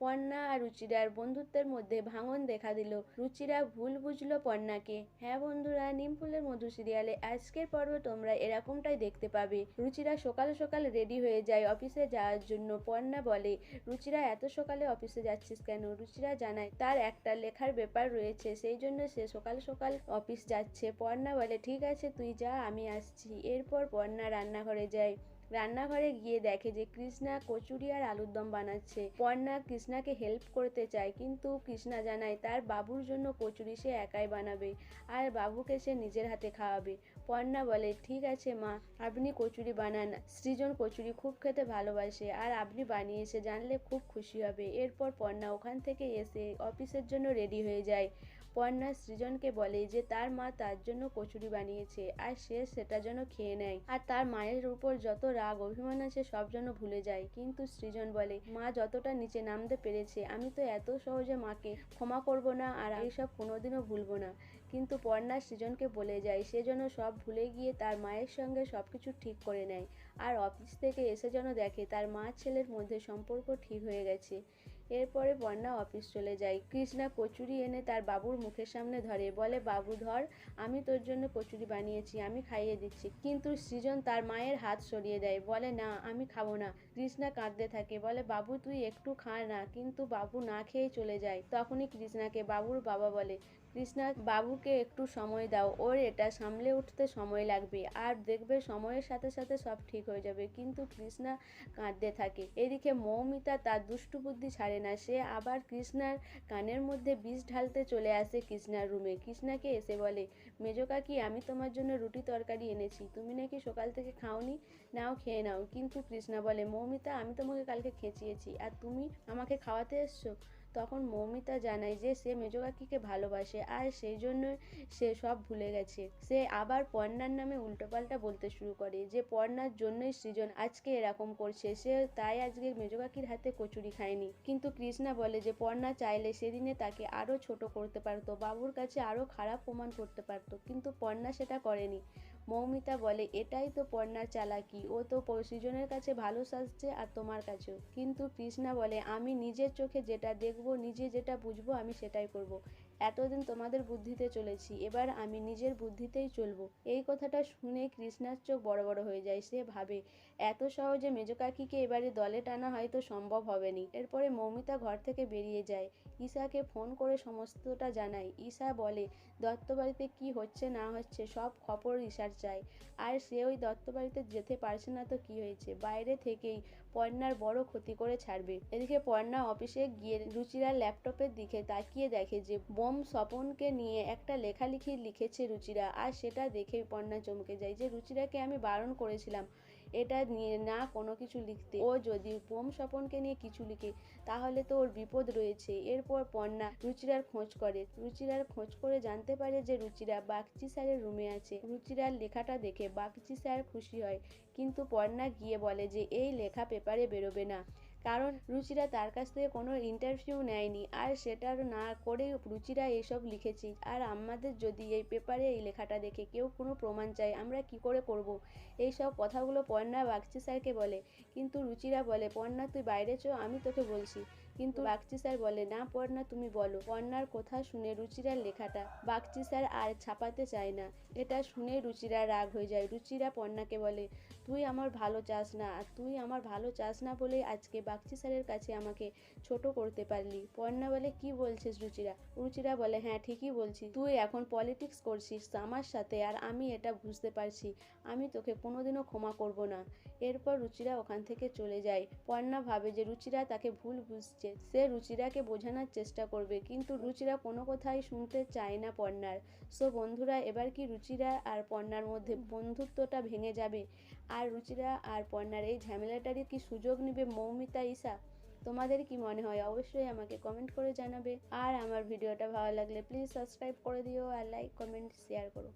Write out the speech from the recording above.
পর্ণা আর রুচিরার বন্ধুত্বের মধ্যে ভাঙন দেখা দিল। রুচিরা ভুল বুঝলো পর্ণাকে হ্যাঁ বন্ধুরা, নিমফুলের মধু সিরিয়ালে আজকের পর্বে তোমরা এরকমটাই দেখতে পাবে। রুচিরা সকাল সকাল রেডি হয়ে যায় অফিসে যাওয়ার জন্য পর্ণা বলে, রুচিরা, এত সকালে অফিসে যাচ্ছিস কেন? রুচিরা জানায়, তার একটা লেখার ব্যাপার রয়েছে, সেই জন্য সে সকাল সকাল অফিস যাচ্ছে। পর্ণা বলে, ঠিক আছে, তুই যা, আমি আসছি। এরপর পর্ণা রান্নাঘরে যায়। রান্নাঘরে গিয়ে দেখে যে কৃষ্ণা কচুরি আর আলুর দম বানাচ্ছে। পর্ণা কৃষ্ণাকে হেল্প করতে চায়, কিন্তু কৃষ্ণা জানায় তার বাবুর জন্য কচুরি সে একাই বানাবে আর বাবুকে সে নিজের হাতে খাওয়াবে। পর্ণা বলে, ঠিক আছে মা, আপনি কচুরি বানান। সৃজন কচুরি খুব খেতে ভালোবাসে আর আপনি বানিয়ে এসে জানলে খুব খুশি হবে। এরপর পর্ণা ওখান থেকে এসে অফিসের জন্য রেডি হয়ে যায়। পর্ণা সৃজনকে বলে যে তার মা তার জন্য কচুরি বানিয়েছে আর সে সেটা যেন খেয়ে নেয়। আর তার মায়ের উপর যত রাগ, অভিমান আছে সব যেন ভুলে যায়। কিন্তু সৃজন বলে, মা যতটা নিচে নামতে পেরেছে, আমি তো এত সহজে মাকে ক্ষমা করব না আর এইসব কোনোদিনও ভুলবো না। কিন্তু পর্ণা সৃজনকে বলে যায়, সে যেন সব ভুলে গিয়ে তার মায়ের সঙ্গে সব কিছু ঠিক করে নেয়। আর অফিস থেকে এসে যেন দেখে তার মা ছেলের মধ্যে সম্পর্ক ঠিক হয়ে গেছে। এরপরে বন্যা অফিস চলে যায়। কৃষ্ণা কচুরি এনে তার বাবুর মুখের সামনে ধরে। বলে, বাবু, ধর, আমি তোর জন্য কচুরি বানিয়েছি, আমি খাইয়ে দিচ্ছি। কিন্তু সৃজন তার মায়ের হাত সরিয়ে দেয়। বলে, না, আমি খাব না। কৃষ্ণা কাঁদতে থাকে। বলে, বাবু, তুই একটু খা না। কিন্তু বাবু না খেয়ে চলে যায়। তখনই কৃষ্ণাকে বাবুর বাবা বলে কৃষ্ণা বাবুকে একটু সময় দাও। ওর, এটা সামলে উঠতে সময় লাগবে। আর দেখবে সময়ের সাথে সাথে সব ঠিক হয়ে যাবে। কিন্তু কৃষ্ণা কাঁদতে থাকে। এদিকে মৌমিতা তার দুষ্টু বুদ্ধি ছাড়ে না। সে আবার কৃষ্ণার কানের মধ্যে বিষ ঢালতে চলে আসে কৃষ্ণার রুমে। কৃষ্ণাকে এসে বলে, মেজো কাকি, আমি তোমার জন্য রুটি তরকারি এনেছি। তুমি নাকি সকাল থেকে খাওনি? নাও, খেয়ে নাও। কিন্তু কৃষ্ণা বলে, মৌমিতা, আমি তোমাকে কালকে খেঁচিয়েছি। আর তুমি আমাকে খাওয়াতে এসছো? তখন মৌমিতা জানায় যে সে মেজো ভালোবাসে আর সেই জন্য সে সব ভুলে গেছে। সে আবার পর্ণার নামে উল্টোপাল্টা বলতে শুরু করে যে পর্ণার জন্যই সৃজন আজকে এরকম করছে, সে তাই আজকে মেজো কাকির হাতে কচুরি খায়নি। কিন্তু কৃষ্ণা বলে যে পর্ণা চাইলে সেদিনে তাকে আরও ছোট করতে পারতো, বাবুর কাছে আরও খারাপ প্রমাণ করতে পারতো, কিন্তু পর্ণা সেটা করেনি। মৌমিতা বলে, এটাই তো পর্ণার চালাকি ও তো সৃজনের কাছে ভালো সাজছে আর তোমার কাছেও কিন্তু কৃষ্ণা বলে, আমি নিজের চোখে যেটা দেখব, নিজে যেটা বুঝব, আমি সেটাই করব। এতদিন তোমাদের বুদ্ধিতে চলেছি, এবার আমি নিজের বুদ্ধিতেই চলবো। এই কথাটা শুনে কৃষ্ণার চোখ বড় বড় হয়ে যায়, সে ভাবে, এত সহজে মেজো কাকিকে এবারে দলে টানা হয়তো সম্ভব হবে নি এরপরে মৌমিতা ঘর থেকে বেরিয়ে যায়। ঈশাকে ফোন করে সমস্তটা জানায়। ঈশা বলে দত্ত বাড়িতে কি হচ্ছে না হচ্ছে সব খবর ঈশার চায় আর সে ওই দত্ত বাড়িতে যেতে পারছে না তো কি হয়েছে? বাইরে থেকেই পর্ণার বড় ক্ষতি করে ছাড়বে। এদিকে পর্ণা অফিসে গিয়ে রুচিরার ল্যাপটপের দিকে তাকিয়ে দেখে যে, বোম স্বপনকে নিয়ে একটা লেখালেখি লিখেছে রুচিরা। আর সেটা দেখে পর্ণা চমকে যায় যে, রুচিরাকে আমি বারণ করেছিলাম। এটা নিয়ে না কোনো কিছু লিখতে। ও যদি বোম স্বপনকে নিয়ে কিছু লিখে, তাহলে তো ওর বিপদ রয়েছে। এরপর পর্ণা রুচিরার খোঁজ করে। রুচিরার খোঁজ করে জানতে পারে যে রুচিরা বাগচি স্যারের রুমে আছে। রুচিরার লেখাটা দেখে বাগচি স্যার খুশি হয়। কিন্তু পর্ণা গিয়ে বলে যে, এই লেখা পেপারে বেরোবে না। কারণ রুচিরা তার কাছ থেকে কোনো ইন্টারভিউ নেয়নি। আর সেটা না করে রুচিরা এসব লিখেছি। আর আমাদের যদি এই পেপারে এই লেখাটা দেখে কেউ কোনো প্রমাণ চায়, আমরা কি করে করব? এই সব কথাগুলো পর্ণা বাগচি স্যারকে বলে। কিন্তু রুচিরা বলে, পর্ণা, তুই বাইরে চো, আমি তোকে বলছি। কিন্তু বাগচি স্যার বলে, না পর্ণা তুমি বলো পর্ণার কথা শুনে রুচিরার লেখাটা। বাগচি স্যার আর ছাপাতে চায় না। এটা শুনে রুচিরা রাগ হয়ে যায়। রুচিরা পর্ণাকে বলে, তুই আমার ভালো চাস না, আর তুই আমার ভালো চাস না বলেই আজকে বাগচি স্যারের কাছে আমাকে ছোট করতে পারলি। পর্ণা বলে, কি বলছিস রুচিরা? রুচিরা বলে হ্যাঁ ঠিকই বলছি। তুই এখন পলিটিক্স করছিস আমার সাথে, আর আমি এটা বুঝতে পারছি। আমি তোকে কোনোদিনও ক্ষমা করব না। এরপর রুচিরা ওখান থেকে চলে যায়। পর্ণা ভাবে যে রুচিরা তাকে ভুল বুঝছে সে রুচিরাকে বোঝানোর চেষ্টা করবে, কিন্তু রুচিরা কোনো কথাই শুনতে চায় না পর্ণার। সো বন্ধুরা, এবার কি রুচিরা আর পর্ণার মধ্যে বন্ধুত্বটা ভেঙে যাবে? আর রুচিরা আর পর্ণার এই ঝামেলাটারই কি সুযোগ নেবে মৌমিতা ঈশা? তোমাদের কি মনে হয়? অবশ্যই আমাকে কমেন্ট করে জানাবে। আর আমার ভিডিওটা ভালো লাগলে প্লিজ সাবস্ক্রাইব করে দিও আর লাইক, কমেন্ট শেয়ার করো।